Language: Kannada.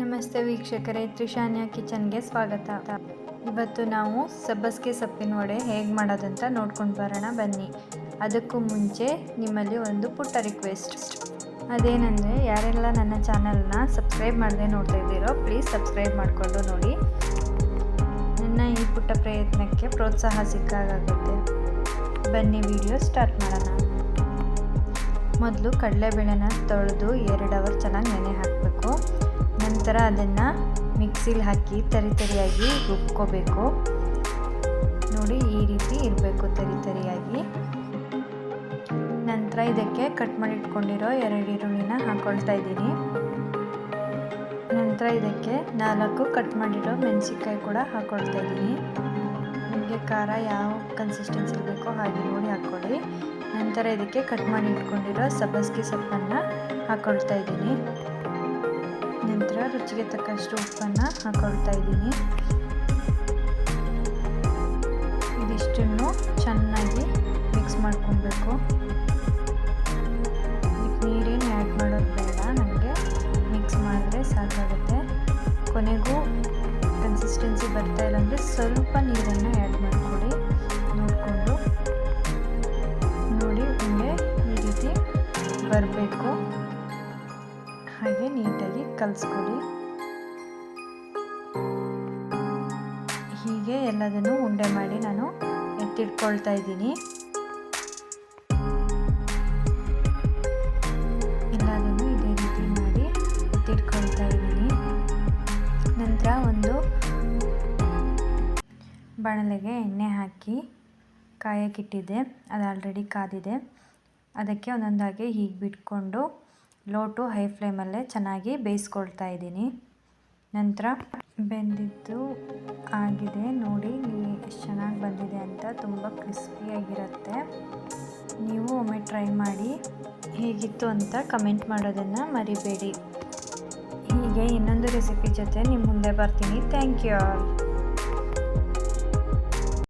ನಮಸ್ತೆ ವೀಕ್ಷಕರೇ ತ್ರಿಶಾನ್ಯ ಕಿಚನ್ಗೆ ಸ್ವಾಗತ. ಇವತ್ತು ನಾವು ಸಬ್ಬಸ್ಗೆ ಸೊಪ್ಪಿನ ವಡೆ ಹೇಗೆ ಮಾಡೋದಂತ ನೋಡ್ಕೊಂಡು ಬರೋಣ ಬನ್ನಿ. ಅದಕ್ಕೂ ಮುಂಚೆ ನಿಮ್ಮಲ್ಲಿ ಒಂದು ಪುಟ್ಟ ರಿಕ್ವೆಸ್ಟ್ ಅದೇನೆಂದರೆ, ಯಾರೆಲ್ಲ ನನ್ನ ಚಾನಲ್ನ ಸಬ್ಸ್ಕ್ರೈಬ್ ಮಾಡದೆ ನೋಡ್ತಾ ಇದ್ದೀರೋ ಪ್ಲೀಸ್ ಸಬ್ಸ್ಕ್ರೈಬ್ ಮಾಡಿಕೊಂಡು ನೋಡಿ. ನನ್ನ ಈ ಪುಟ್ಟ ಪ್ರಯತ್ನಕ್ಕೆ ಪ್ರೋತ್ಸಾಹ ಸಿಕ್ಕಾಗುತ್ತೆ ಬನ್ನಿ ವಿಡಿಯೋ ಸ್ಟಾರ್ಟ್ ಮಾಡೋಣ. ಮೊದಲು ಕಡಲೆಬೇಳೆನ ತೊಳೆದು ಎರಡು ಅವರ್ ಚೆನ್ನಾಗಿ ನೆನೆ ಹಾಕಬೇಕು. ನಂತರ ಅದನ್ನು ಮಿಕ್ಸಿಲಿ ಹಾಕಿ ತರಿ ತರಿಯಾಗಿ ರುಬ್ಕೋಬೇಕು. ನೋಡಿ, ಈ ರೀತಿ ಇರಬೇಕು ತರಿ ತರಿಯಾಗಿ. ನಂತರ ಇದಕ್ಕೆ ಕಟ್ ಮಾಡಿ ಇಟ್ಕೊಂಡಿರೋ ಎರಡು ಈರುಳ್ಳಿನ ಹಾಕ್ಕೊಳ್ತಾ ಇದ್ದೀನಿ. ನಂತರ ಇದಕ್ಕೆ ನಾಲ್ಕು ಕಟ್ ಮಾಡಿರೋ ಮೆಣಸಿನ್ಕಾಯಿ ಕೂಡ ಹಾಕ್ಕೊಳ್ತಾ ಇದ್ದೀನಿ. ನಿಮಗೆ ಖಾರ ಯಾವ ಕನ್ಸಿಸ್ಟೆನ್ಸಿ ಬೇಕೋ ಹಾಗೆ ನೋಡಿ ಹಾಕ್ಕೊಳ್ಳಿ. ನಂತರ ಇದಕ್ಕೆ ಕಟ್ ಮಾಡಿ ಇಟ್ಕೊಂಡಿರೋ ಸಬ್ಬಸ್ಗೆ ಸೊಪ್ಪನ್ನು ಹಾಕ್ಕೊಳ್ತಾ ಇದ್ದೀನಿ. ನಂತರ ರುಚಿಗೆ ತಕ್ಕಷ್ಟು ಉಪ್ಪನ್ನು ಹಾಕೊಳ್ತಾ ಇದ್ದೀನಿ. ಇದಿಷ್ಟನ್ನು ಚೆನ್ನಾಗಿ ಮಿಕ್ಸ್ ಮಾಡ್ಕೊಬೇಕು. ನೀರೇನು ಆ್ಯಡ್ ಮಾಡೋದು ಬೇಡ ನನಗೆ ಮಿಕ್ಸ್ ಮಾಡಿದ್ರೆ ಸಾಕಾಗುತ್ತೆ. ಕೊನೆಗೂ ಕನ್ಸಿಸ್ಟೆನ್ಸಿ ಬರ್ತಾ ಇಲ್ಲ ಅಂದರೆ ಸ್ವಲ್ಪ ನೀರನ್ನು ಆ್ಯಡ್ ಮಾಡಿಕೊಡಿ ನೋಡಿಕೊಂಡು. ನೋಡಿ ಒಮ್ಮೆ ಈ ರೀತಿ ಬರಬೇಕು. ಹಾಗೆ ನೀಟಾಗಿ ಕಲಿಸ್ಕೊಡಿ. ಹೀಗೆ ಎಲ್ಲದನ್ನು ಉಂಡೆ ಮಾಡಿ ನಾನು ಎತ್ತಿಟ್ಕೊಳ್ತಾ ಇದ್ದೀನಿ. ಎಲ್ಲದನ್ನು ಇದೇ ರೀತಿ ಮಾಡಿ ಎತ್ತಿಟ್ಕೊಳ್ತಾ ಇದ್ದೀನಿ. ನಂತರ ಒಂದು ಬಾಣಲೆಗೆ ಎಣ್ಣೆ ಹಾಕಿ ಕಾಯಕ್ಕಿಟ್ಟಿದ್ದೆ ಅದು ಆಲ್ರೆಡಿ ಕಾದಿದೆ. ಅದಕ್ಕೆ ಒಂದೊಂದಾಗಿ ಹೀಗೆ ಬಿಟ್ಕೊಂಡು ಲೋ ಟು ಹೈ ಫ್ಲೇಮಲ್ಲೇ ಚೆನ್ನಾಗಿ ಬೇಯಿಸ್ಕೊಳ್ತಾ ಇದ್ದೀನಿ. ನಂತರ ಬೆಂದಿದ್ದು ಆಗಿದೆ. ನೋಡಿ ಎಷ್ಟು ಚೆನ್ನಾಗಿ ಬಂದಿದೆ ಅಂತ ತುಂಬ ಕ್ರಿಸ್ಪಿಯಾಗಿರುತ್ತೆ ನೀವು ಒಮ್ಮೆ ಟ್ರೈ ಮಾಡಿ. ಹೇಗಿತ್ತು ಅಂತ ಕಮೆಂಟ್ ಮಾಡೋದನ್ನು ಮರಿಬೇಡಿ. ಹೀಗೆ ಇನ್ನೊಂದು ರೆಸಿಪಿ ಜೊತೆ ನಿಮ್ಮ ಮುಂದೆ ಬರ್ತೀನಿ. Thank you all.